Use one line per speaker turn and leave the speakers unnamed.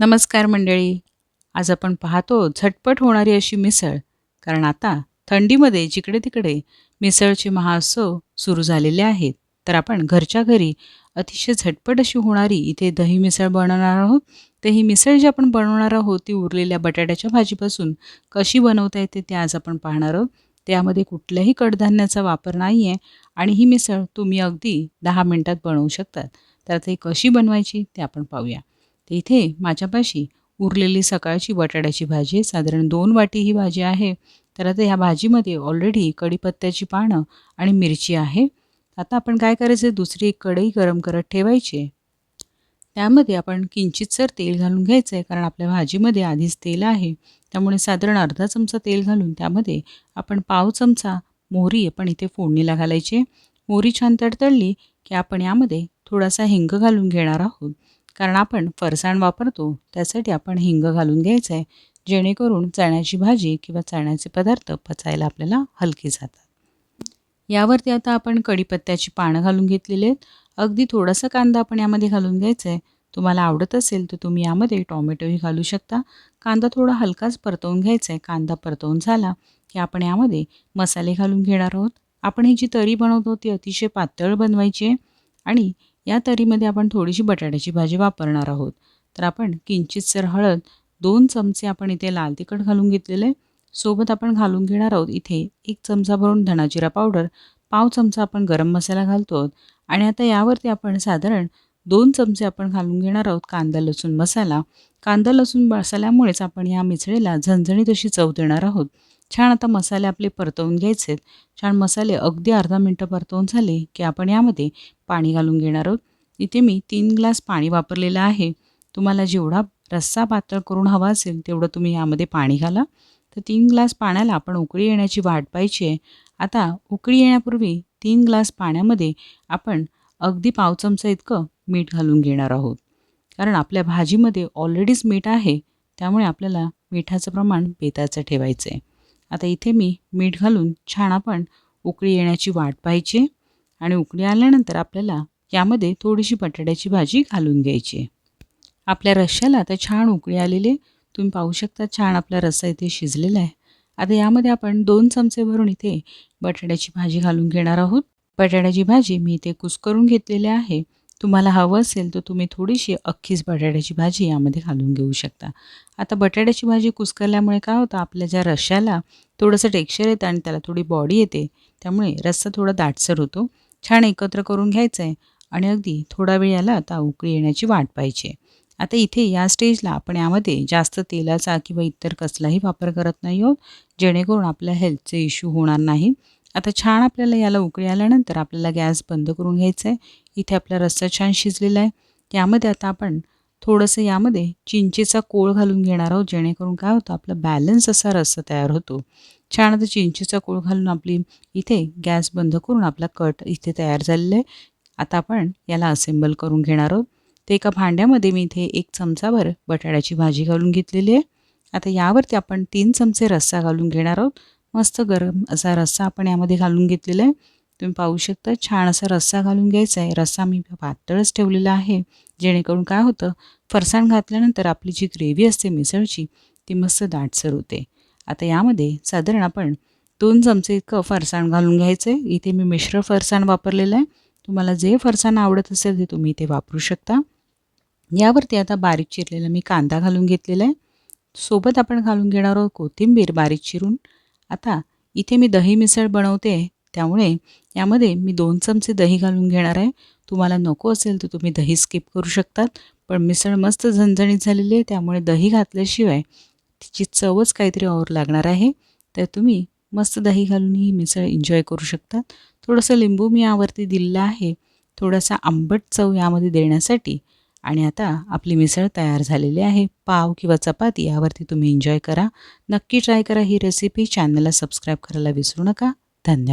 नमस्कार मंडळी. आज आपण पाहतो झटपट होणारी अशी मिसळ. कारण आता थंडीमध्ये जिकडे तिकडे मिसळचे महाउत्सव सुरू झालेले आहेत. तर आपण घरच्या घरी अतिशय झटपट अशी होणारी इथे दही मिसळ बनवणार आहोत. तर ही मिसळ जी आपण बनवणार आहोत ती उरलेल्या बटाट्याच्या भाजीपासून कशी बनवता येते ते आज आपण पाहणार आहोत. त्यामध्ये कुठल्याही कडधान्याचा वापर नाही आहे आणि ही मिसळ तुम्ही अगदी दहा मिनटात बनवू शकतात. तर ते कशी बनवायची ते आपण पाहूया. इथे माझ्यापाशी उरलेली सकाळची बटाट्याची भाजी आहे. साधारण दोन वाटी ही भाजी आहे. तर आता ह्या भाजीमध्ये ऑलरेडी कढीपत्त्याची पानं आणि मिरची आहे. आता आपण काय करायचं? आहे दुसरी एक कढई गरम करत ठेवायची त्यामध्ये आपण किंचितसर तेल घालून घ्यायचं आहे कारण आपल्या भाजीमध्ये आधीच तेल आहे. त्यामुळे साधारण अर्धा चमचा तेल घालून त्यामध्ये आपण पाव चमचा मोहरी आपण इथे फोडणीला घालायची मोहरी छान तडतडली की आपण यामध्ये थोडासा हिंग घालून घेणार आहोत. कारण आपण फरसाण वापरतो त्यासाठी आपण हिंग घालून घ्यायचं आहे जेणेकरून चण्याची भाजी किंवा चण्याचे पदार्थ पचायला आपल्याला हलके जातात. यावरती आता आपण कढीपत्त्याची पानं घालून घेतलेली आहेत. अगदी थोडासा कांदा आपण यामध्ये घालून घ्यायचा आहे तुम्हाला आवडत असेल तर तुम्ही यामध्ये टॉमॅटोही घालू शकता. कांदा थोडा हलकाच परतवून घ्यायचा आहे कांदा परतवून झाला की आपण यामध्ये मसाले घालून घेणार आहोत. आपण ही जी तरी बनवतो ती अतिशय पातळ बनवायची आहे आणि या तरीमध्ये आपण थोडीशी बटाट्याची भाजी वापरणार आहोत. तर आपण किंचितसर हळद दोन चमचे आपण इथे लाल तिखट घालून घेतलेलं आहे. सोबत आपण घालून घेणार आहोत इथे एक चमचा भरून धणाजिरा पावडर पाव चमचा आपण गरम मसाला घालतो आहोत. आणि आता यावरती आपण साधारण दोन चमचे आपण घालून घेणार आहोत कांदा लसूण मसाला. कांदा लसूण मसाल्यामुळेच आपण या मिसळीला झणझणीत अशी चव देणार आहोत. छान आता मसाले आपले परतवून घ्यायचे आहेत छान मसाले अगदी अर्धा मिनटं परतवून झाले की आपण यामध्ये पाणी घालून घेणार आहोत. इथे मी तीन ग्लास पाणी वापरलेलं आहे. तुम्हाला जेवढा रस्सा पातळ करून हवा असेल तेवढं तुम्ही यामध्ये पाणी घाला. तर तीन ग्लास पाण्याला आपण उकळी येण्याची वाट पाहिजे आहे. आता उकळी येण्यापूर्वी तीन ग्लास पाण्यामध्ये आपण अगदी पाव चमचा इतकं मीठ घालून घेणार आहोत. कारण आपल्या भाजीमध्ये ऑलरेडीच मीठ आहे. त्यामुळे आपल्याला मिठाचं प्रमाण बेताचं ठेवायचं आहे आता इथे मी मीठ घालून छान आपण उकळी येण्याची वाट पाहिजे आणि उकळी आल्यानंतर आपल्याला यामध्ये थोडीशी बटाट्याची भाजी घालून घ्यायची आपल्या रश्श्याला आता छान उकळी आलेली तुम्ही पाहू शकता छान आपला रस्सा इथे शिजलेला आहे. आता यामध्ये आपण दोन चमचे भरून इथे बटाट्याची भाजी घालून घेणार आहोत. बटाट्याची भाजी मी इथे कुस्करून घेतलेली आहे. तुम्हाला हवं असेल तर तुम्ही थोडीशी अख्खीच बटाट्याची भाजी यामध्ये घालून घेऊ शकता. आता बटाट्याची भाजी कुसकरल्यामुळे काय होतं? आपल्या ज्या रश्याला थोडंसं टेक्स्चर येतं आणि त्याला थोडी बॉडी येते त्यामुळे रस्सा थोडा दाटसर होतो. छान एकत्र करून घ्यायचं आहे आणि अगदी थोडा वेळ याला आता उकळी येण्याची वाट पाहिजे आता इथे या स्टेजला आपण यामध्ये जास्त तेलाचा किंवा इतर कसलाही वापर करत नाही आहोत. जेणेकरून आपल्या हेल्थचे इश्यू होणार नाही. आता छान आपल्याला याला उकळी आल्यानंतर आपल्याला गॅस बंद करून घ्यायचा आहे इथे आपला रस्सा छान शिजलेला आहे. यामध्ये आता आपण थोडंसं यामध्ये चिंचेचा कोळ घालून घेणार आहोत जेणेकरून काय होतं आपला बॅलन्स असा रस्सा तयार होतो. छान आता चिंचेचा कोळ घालून आपली इथे गॅस बंद करून आपला कट इथे तयार झालेला आहे. आता आपण याला असेंबल करून घेणार आहोत. ते एका भांड्यामध्ये मी इथे एक चमचाभर बटाट्याची भाजी घालून घेतलेली आहे. आता यावरती आपण तीन चमचे रस्सा घालून घेणार आहोत. मस्त गरम असा रस्सा आपण यामध्ये घालून घेतलेला आहे. तुम्ही पाहू शकता छान असा रस्सा घालून घ्यायचा आहे. रस्सा मी पातळच ठेवलेला आहे. जेणेकरून काय होतं फरसाण घातल्यानंतर आपली जी ग्रेव्ही असते मिसळची ती मस्त दाटसर होते. आता यामध्ये साधारण आपण दोन चमचे इतकं फरसाण घालून घ्यायचं आहे इथे मी मिश्र फरसाण वापरलेलं आहे. तुम्हाला जे फरसाण आवडत असेल ते तुम्ही इथे वापरू शकता. यावरती आता बारीक चिरलेला मी कांदा घालून घेतलेला आहे. सोबत आपण घालून घेणार आहोत कोथिंबीर बारीक चिरून. आता इथे मी दही मिसळ बनवते त्यामुळे यामध्ये मी दोन चमचे दही घालून घेणार आहे. तुम्हाला नको असेल तर तुम्ही दही स्किप करू शकतात पण मिसळ मस्त झणझणीत झालेली आहे त्यामुळे दही घातल्याशिवाय तिची चवच काहीतरी और लागणार आहे. तर तुम्ही मस्त दही घालून ही मिसळ एन्जॉय करू शकतात. थोडंसं लिंबू मी यावरती दिलेलं आहे. थोडासा आंबट चव यामध्ये देण्यासाठी आणि आता आपली मिसळ तयार झालेली आहे. पाव किंवा चपाती यावरती तुम्ही एन्जॉय करा. नक्की ट्राय करा ही रेसिपी चॅनलला सबस्क्राईब करायला विसरू नका. धन्यवाद.